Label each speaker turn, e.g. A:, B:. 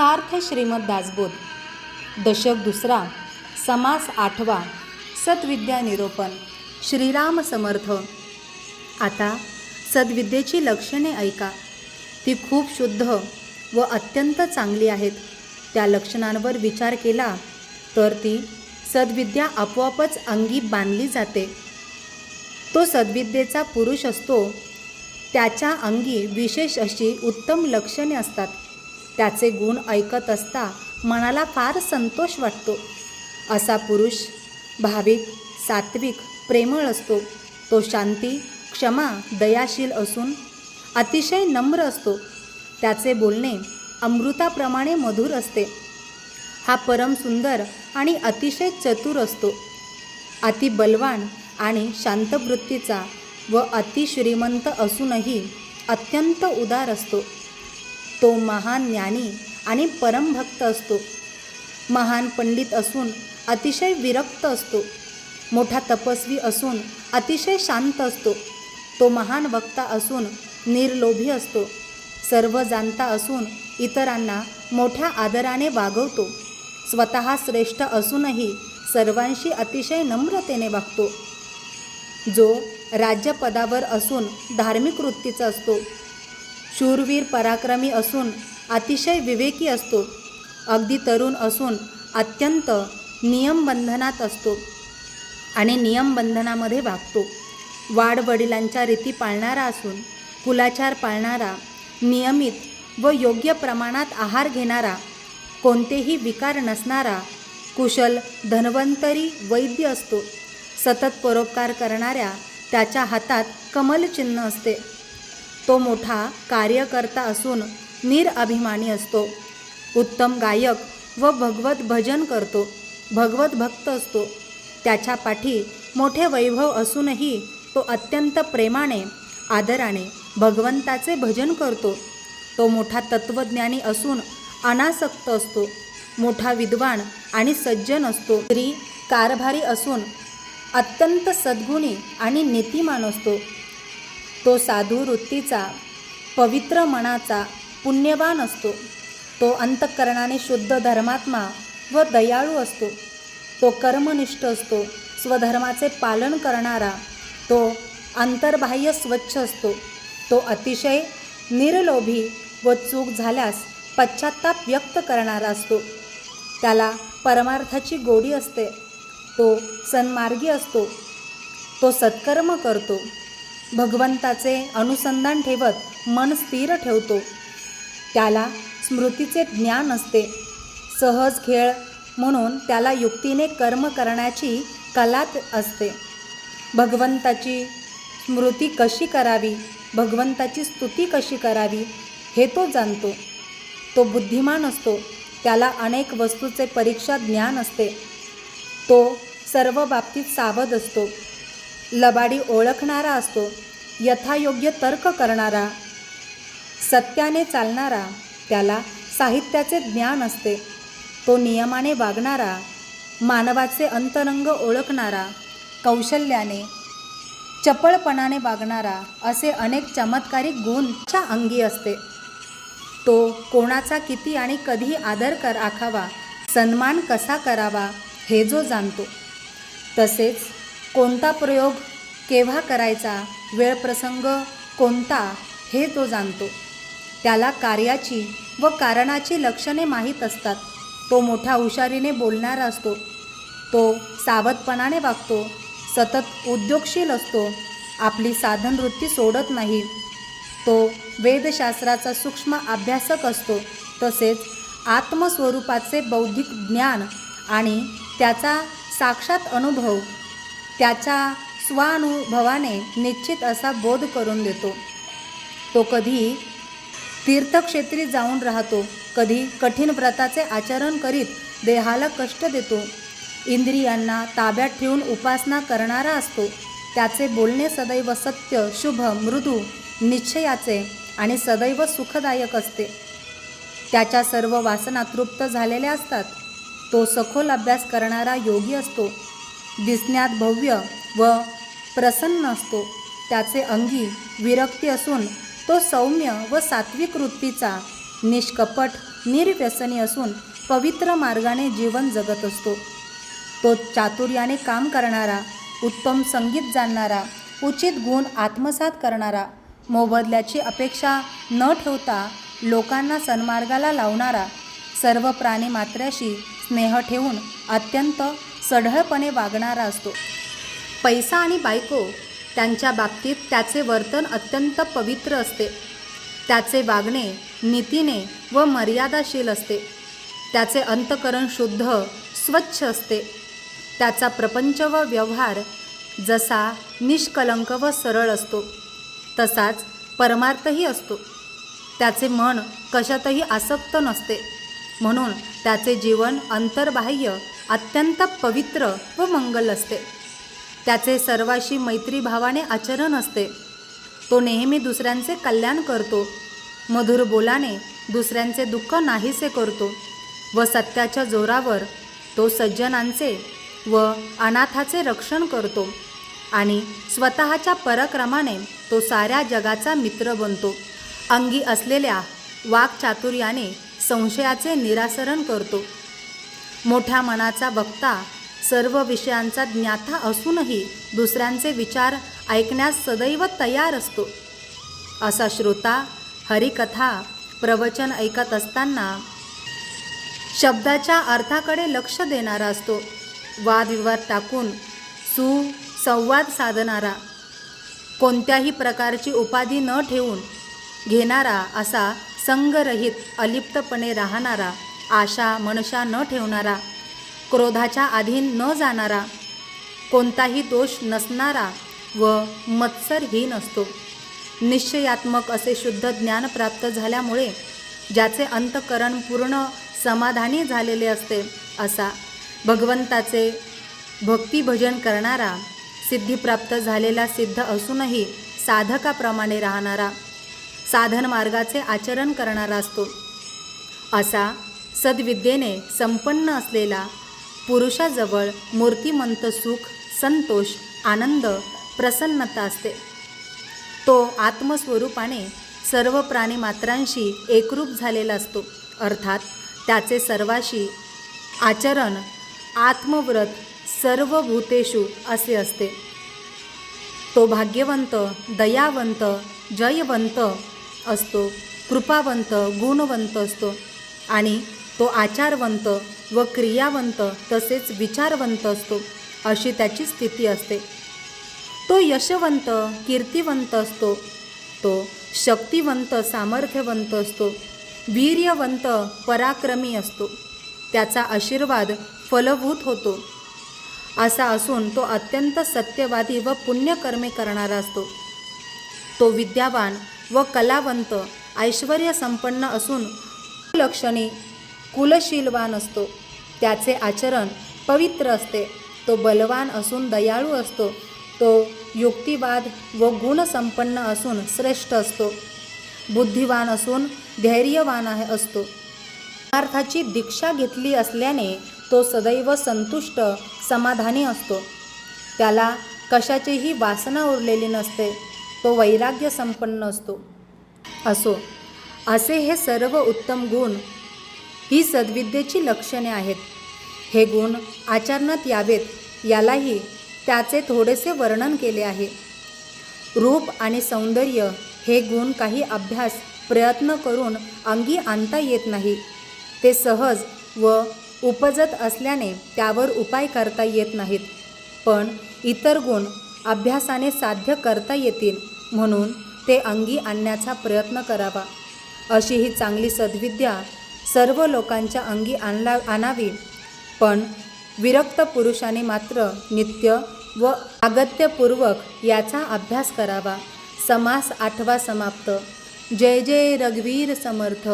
A: सार्थ श्रीमद दासबोध. दशक दुसरा समास आठवा सद्विद्या निरोपण श्रीराम समर्थ. आता सद्विद्येची लक्षणे ऐका. ती खूप शुद्ध व अत्यंत चांगली आहेत. त्या लक्षणांवर विचार केला तर ती सद्विद्या आपोआपच अंगी बांधली जाते. तो सद्विद्येचा पुरुष असतो त्याच्या अंगी विशेष अशी उत्तम लक्षणे असतात. त्याचे गुण ऐकत असता मनाला फार संतोष वाटतो. असा पुरुष भाविक सात्विक प्रेमळ असतो. तो शांती क्षमा दयाशील असून अतिशय नम्र असतो. त्याचे बोलणे अमृताप्रमाणे मधुर असते. हा परम सुंदर आणि अतिशय चतुर असतो. अति बलवान आणि शांतवृत्तीचा व अतिश्रीमंत असूनही अत्यंत उदार असतो. तो महान ज्ञानी आणि परमभक्त असतो. महान पंडित असून अतिशय विरक्त असतो. मोठा तपस्वी असून अतिशय शांत असतो. तो महान वक्ता असून निर्लोभी असतो. सर्व जाणता असून इतरांना मोठ्या आदराने वागवतो. स्वतः श्रेष्ठ असूनही सर्वांशी अतिशय नम्रतेने वागतो. जो राज्यपदावर असून धार्मिक वृत्तीचा असतो. शूरवीर पराक्रमी असून अतिशय विवेकी असतो. अगदी तरुण असून अत्यंत नियमबंधनात असतो आणि नियमबंधनामध्ये वागतो. वाडवडिलांच्या रीती पाळणारा असून कुलाचार पाळणारा नियमित व योग्य प्रमाणात आहार घेणारा कोणतेही विकार नसणारा कुशल धन्वंतरी वैद्य असतो. सतत परोपकार करणाऱ्या त्याच्या हातात कमलचिन्ह असते. तो मोठा कार्यकर्ता असून निरअभिमानी असतो. उत्तम गायक व भगवत भजन करतो. भगवत भक्त असतो. त्याच्या पाठी मोठे वैभव असूनही तो अत्यंत प्रेमाने आदराने भगवंताचे भजन करतो. तो मोठा तत्त्वज्ञानी असून अनासक्त असतो. मोठा विद्वान आणि सज्जन असतो. स्त्री कारभारी असून अत्यंत सद्गुणी आणि नीतिमान असतो. तो साधू वृत्तीचा पवित्र मनाचा पुण्यवान असतो. तो अंतःकरणाने शुद्ध धर्मात्मा व दयाळू असतो. तो कर्मनिष्ठ असतो स्वधर्माचे पालन करणारा. तो अंतर्बाह्य स्वच्छ असतो. तो अतिशय निरलोभी व चूक झाल्यास पश्चाताप व्यक्त करणारा असतो. त्याला परमार्थाची गोडी असते. तो सन्मार्गी असतो. तो सत्कर्म करतो. भगवंताचे अनुसंधान ठेवत मन स्थिर ठेवतो. त्याला स्मृतीचे ज्ञान असते. सहज खेळ म्हणून त्याला युक्तीने कर्म करण्याची कलात असते. भगवंताची स्मृती कशी करावी? भगवंताची स्तुती कशी करावी? हे तो जाणतो. तो बुद्धिमान असतो. त्याला अनेक वस्तूचे परीक्षा ज्ञान असते. तो सर्व बाबतीत सावध असतो. लबाडी ओळखणारा असतो यथायोग्य तर्क करणारा सत्याने चालणारा त्याला साहित्याचे ज्ञान असते. तो नियमाने वागणारा मानवाचे अंतरंग ओळखणारा कौशल्याने चपळपणाने वागणारा असे अनेक चमत्कारिक गुणच्या अंगी असते. तो कोणाचा किती आणि कधी आदर कर राखावा सन्मान कसा करावा हे जो जाणतो. तसेच कोणता प्रयोग केव्हा करायचा? वेळ प्रसंग कोणता? हे तो जाणतो. त्याला कार्याची व कारणाची लक्षणे माहीत असतात. तो मोठ्या हुशारीने बोलणारा असतो. तो सावधपणाने वागतो. सतत उद्योगशील असतो. आपली साधनवृत्ती सोडत नाही. तो वेदशास्त्राचा सूक्ष्म अभ्यासक असतो. तसेच आत्मस्वरूपाचे बौद्धिक ज्ञान आणि त्याचा साक्षात अनुभव त्याच्या स्वानुभवाने निश्चित असा बोध करून देतो. तो कधी तीर्थक्षेत्री जाऊन राहतो कधी कठीण व्रताचे आचरण करीत देहाला कष्ट देतो. इंद्रियांना ताब्यात ठेवून उपासना करणारा असतो. त्याचे बोलणे सदैव सत्य शुभ मृदू निश्चयाचे आणि सदैव सुखदायक असते. त्याच्या सर्व वासना तृप्त झालेल्या असतात. तो सखोल अभ्यास करणारा योगी असतो. दिसण्यात भव्य व प्रसन्न असतो. त्याचे अंगी विरक्ती असून तो सौम्य व सात्विक वृत्तीचा निष्कपट निर्व्यसनी असून पवित्र मार्गाने जीवन जगत असतो. तो चातुर्याने काम करणारा उत्तम संगीत जाणणारा उचित गुण आत्मसात करणारा मोबदल्याची अपेक्षा न ठेवता लोकांना सन्मार्गाला लावणारा सर्व प्राणीमात्राशी स्नेह ठेवून अत्यंत सढळपणे वागणारा असतो. पैसा आणि बायको त्यांच्या बाबतीत त्याचे वर्तन अत्यंत पवित्र असते. त्याचे वागणे नीतीने व मर्यादाशील असते. त्याचे अंतकरण शुद्ध स्वच्छ असते. त्याचा प्रपंच व व्यवहार जसा निष्कलंक व सरळ असतो तसाच परमार्थही असतो. त्याचे मन कशातही आसक्त नसते. म्हणून त्याचे जीवन अंतर्बाह्य अत्यंत पवित्र व मंगल असते. त्याचे सर्वाशी मैत्रीभावाने आचरण असते. तो नेहमी दुसऱ्यांचे कल्याण करतो. मधुर बोलाने दुसऱ्यांचे दुःख नाहीसे करतो व सत्याच्या जोरावर तो सज्जनांचे व अनाथाचे रक्षण करतो आणि स्वतःच्या पराक्रमाने तो साऱ्या जगाचा मित्र बनतो. अंगी असलेल्या वाक्चातुर्याने संशयाचे निरासरण करतो. मोठ्या मनाचा वक्ता सर्व विषयांचा ज्ञाता असूनही दुसऱ्यांचे विचार ऐकण्यास सदैव तयार असतो. असा श्रोता हरिकथा प्रवचन ऐकत असताना शब्दाच्या अर्थाकडे लक्ष देणारा असतो. वादविवाद टाकून सुसंवाद साधणारा कोणत्याही प्रकारची उपाधी न ठेवून घेणारा असा संगरहित अलिप्तपणे राहणारा आशा मनशा न ठेवणारा क्रोधाच्या अधीन न जाणारा कोणताही दोष नसणारा व मत्सरहीन असतो. निश्चयात्मक असे शुद्ध ज्ञान प्राप्त झाल्यामुळे ज्याचे अंतकरण पूर्ण समाधानी झालेले असते असा भगवंताचे भक्तिभजन करणारा सिद्धिप्राप्त झालेला सिद्ध असूनही साधकाप्रमाणे राहणारा साधन मार्गाचे आचरण करणारा असतो. असा सद्विद्येने संपन्न असलेला पुरुषाजवळ मूर्तिमंत सुख संतोष आनंद प्रसन्नता असते. तो आत्मस्वरूपाने सर्व प्राणीमात्रांशी एकरूप झालेला असतो. अर्थात त्याचे सर्वाशी आचरण आत्मव्रत सर्व भूतेषु असे असते. तो भाग्यवंत दयावंत जयवंत असतो कृपावंत गुणवंत असतो आणि तो आचारवंत व क्रियावंत तसेच विचारवंत असतो अशी त्याची स्थिती असते. तो यशवंत कीर्तिवंत असतो. तो शक्तिवंत सामर्थ्यवंत असतो. वीर्यवंत पराक्रमी असतो. त्याचा आशीर्वाद फलभूत होतो. असा असून तो अत्यंत सत्यवादी व पुण्यकर्मे करणारा असतो. तो विद्यावान व कलावंत ऐश्वर संपन्न असून लक्षणी कुलशीलवान असतो. त्याचे आचरण पवित्र असते. तो बलवान असून दयाळू असतो. तो युक्तिवाद व गुणसंपन्न असून श्रेष्ठ असतो. बुद्धिवान असून धैर्यवान आहे असतो. अर्थाची दीक्षा घेतली असल्याने तो सदैव संतुष्ट समाधानी असतो. त्याला कशाचीही वासना उरलेली नसते. तो वैराग्य संपन्न असतो. असो असे हे सर्व उत्तम गुण ही सद्विद्येची लक्षणे आहेत. हे गुण आचरणात यावेत यालाही त्याचे थोडेसे वर्णन केले आहे. रूप आणि सौंदर्य हे गुण काही अभ्यास प्रयत्न करून अंगी आणता येत नाही. ते सहज व उपजत असल्याने त्यावर उपाय करता येत नाहीत. पण इतर गुण अभ्यासाने साध्य करता येतील म्हणून ते अंगी आणण्याचा प्रयत्न करावा. अशी ही चांगली सद्विद्या सर्व लोकांच्या अंगी आणला आणावी. पण विरक्त पुरुषाने मात्र नित्य व आगत्यपूर्वक याचा अभ्यास करावा. समास आठवा समाप्त. जय जय रघुवीर समर्थ.